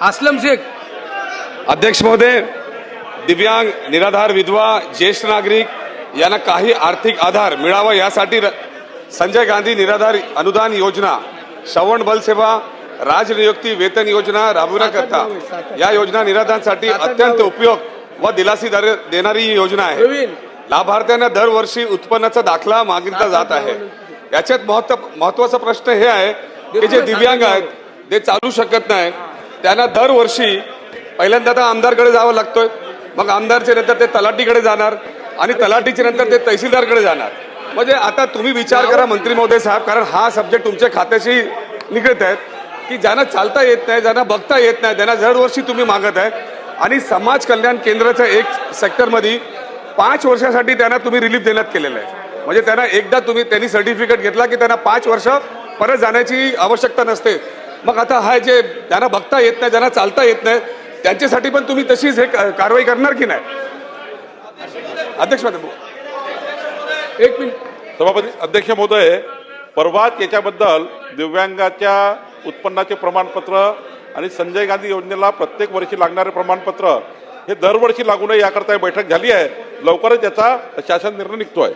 असलम शेख। अध्यक्ष महोदय दिव्यांग निराधार विधवा ज्येष्ठ नागरिक यांना काही आर्थिक आधार मिळावा यासाठी संजय गांधी निराधार अनुदान योजना श्रवण बलसेवा राजनियुक्ती वेतन योजना राबविण्याकरता या योजना निराधारांसाठी अत्यंत उपयोग व दिलासी दर- देणारी ही योजना आहे. लाभार्थ्यांना दरवर्षी उत्पन्नाचा दाखला मागितला जात आहे. याच्यात महत्त्व महत्त्वाचा प्रश्न हे आहे की जे दिव्यांग आहेत ते चालू शकत नाही. त्यांना दरवर्षी पहिल्यांदा तर आमदारकडे जावं लागतोय. मग आमदारच्या नंतर ते तलाटीकडे जाणार आणि तलाटीचे नंतर ते तहसीलदारकडे जाणार. म्हणजे आता तुम्ही विचार करा मंत्री महोदय साहेब कारण हा सब्जेक्ट तुमच्या खात्याशी निगडत आहेत की ज्यांना चालता येत नाही ज्यांना बघता येत नाही त्यांना दरवर्षी तुम्ही मागत आहे. आणि समाज कल्याण केंद्राच्या एक सेक्टरमध्ये पाच वर्षासाठी त्यांना तुम्ही रिलीफ देण्यात केलेलं आहे. म्हणजे त्यांना एकदा तुम्ही त्यांनी सर्टिफिकेट घेतला की त्यांना पाच वर्ष परत जाण्याची आवश्यकता नसते. मग आता हा जे ज्यांना बघता येत नाही ज्यांना चालता येत नाही त्यांच्यासाठी पण तुम्ही तशीच हे कारवाई करणार की नाही? अध्यक्ष महोदय एक मिनिट. सभापती अध्यक्ष महोदय परवाच याच्याबद्दल दिव्यांगाच्या उत्पन्नाचे प्रमाणपत्र आणि संजय गांधी योजनेला प्रत्येक वर्षी लागणारे प्रमाणपत्र हे दरवर्षी लागू नये याकरता बैठक झाली आहे. लवकरच याचा शासन निर्णय निघतो आहे